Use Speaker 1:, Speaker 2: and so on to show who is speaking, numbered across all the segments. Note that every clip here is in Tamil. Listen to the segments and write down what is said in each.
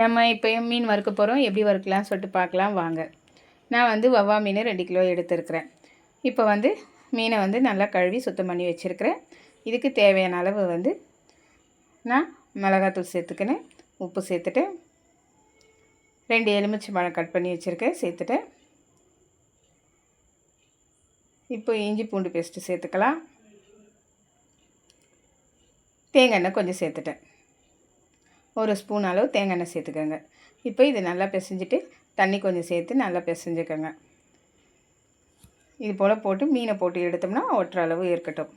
Speaker 1: நம்ம இப்போ மீன் வறுக்க போகிறோம் எப்படி வறுக்கலாம்னு சொல்லிட்டு பார்க்கலாம். வாங்க. நான் வந்து வவ்வா மீன் ரெண்டு கிலோ எடுத்துருக்கிறேன். இப்போ வந்து மீனை வந்து நல்லா கழுவி சுத்தம் பண்ணி வச்சுருக்கிறேன். இதுக்கு தேவையான அளவு வந்து நான் மிளகாத்தூள் சேர்த்துக்கினேன். உப்பு சேர்த்துட்டேன். ரெண்டு எலுமிச்சை பழம் கட் பண்ணி வச்சுருக்கேன். சேர்த்துட்டேன். இப்போ இஞ்சி பூண்டு பேஸ்ட்டு சேர்த்துக்கலாம். தேங்காய் எண்ணெய் கொஞ்சம் சேர்த்துட்டேன். ஒரு ஸ்பூன் அளவு தேங்காய் எண்ணெய் சேர்த்துக்கோங்க. இப்போ இது நல்லா பிசைஞ்சிட்டு தண்ணி கொஞ்சம் சேர்த்து நல்லா பிசைஞ்சுக்கோங்க. இது போல் போட்டு மீனை போட்டு எடுத்தோம்னா ஒட்டுற அளவு இருக்கட்டும்.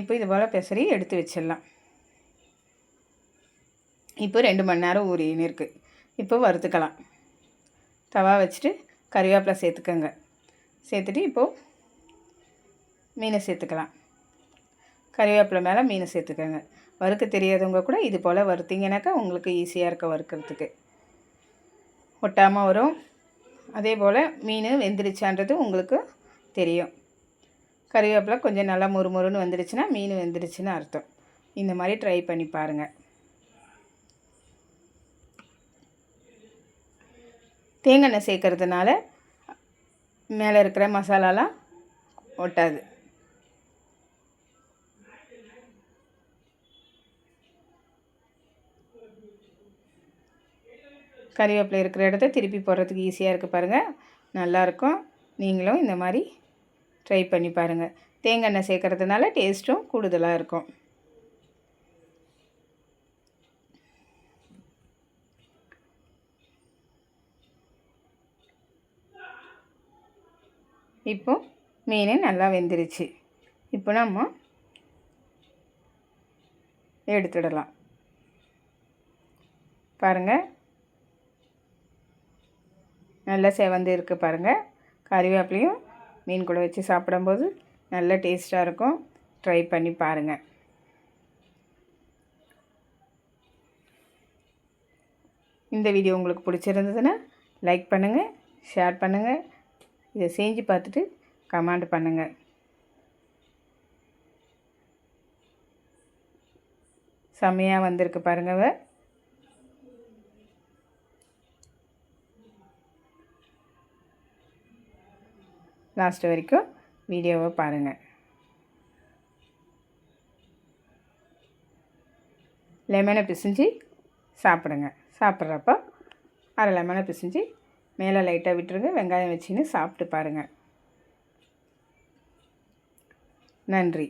Speaker 1: இப்போ இது போல் பெசரி எடுத்து வச்சிடலாம். இப்போ ரெண்டு மணி நேரம் ஊறின்னு இருக்குது இப்போ வறுத்துக்கலாம். தவா வச்சுட்டு கறிவேப்பிலை சேர்த்துக்கோங்க. சேர்த்துட்டு இப்போது மீனை சேர்த்துக்கலாம். கறிவேப்பிலை மேலே மீனை சேர்த்துக்கோங்க. வறுக்க தெரியாதவங்க கூட இது போல் வறுத்திங்கனாக்கா உங்களுக்கு ஈஸியாக இருக்க வறுக்கிறதுக்கு. ஒட்டாமல் வரும். அதே போல் மீன் வெந்துருச்சான்றது உங்களுக்கு தெரியும். கறிவேப்பிலை கொஞ்சம் நல்லா முறுமுறுன்னு வந்துடுச்சுன்னா மீன் வெந்துருச்சுன்னு அர்த்தம். இந்த மாதிரி ட்ரை பண்ணி பாருங்கள் தேங்காய் சேர்க்கறதுனால மேலே இருக்கிற மசாலாலாம் ஒட்டாது. கறிவேப்பிலை இருக்கிற இடத்த திருப்பி போடுறதுக்கு ஈஸியாக இருக்குது பாருங்கள் நல்லாயிருக்கும் நீங்களும் இந்த மாதிரி ட்ரை பண்ணி பாருங்கள் தேங்காய் எண்ணெய் சேர்க்கறதுனால டேஸ்ட்டும் கூடுதலாக இருக்கும். இப்போ மீன் நல்லா வெந்துருச்சு. இப்போ நம்ம எடுத்துடலாம். பாருங்கள் நல்லா செவந்து இருக்குது பாருங்கள் கறிவேப்பிலையும் மீன் கூட வச்சு சாப்பிடும்போது நல்ல டேஸ்ட்டாக இருக்கும். ட்ரை பண்ணி பாருங்கள் இந்த வீடியோ உங்களுக்கு பிடிச்சிருந்ததுன்னா லைக் பண்ணுங்கள் ஷேர் பண்ணுங்கள் இதை செஞ்சு பார்த்துட்டு கமெண்ட் பண்ணுங்கள் செம்மையாக வந்திருக்கு பாருங்கள் லாஸ்ட் வரைக்கும் வீடியோவை பாருங்கள் லெமனை பிசிஞ்சு சாப்பிடுங்க. சாப்பிட்றப்போ அரை லெமனை பிசிஞ்சு மேலே லைட்டாக விட்டுருங்க. வெங்காயம் வச்சுன்னு சாப்பிட்டு பாருங்கள் நன்றி.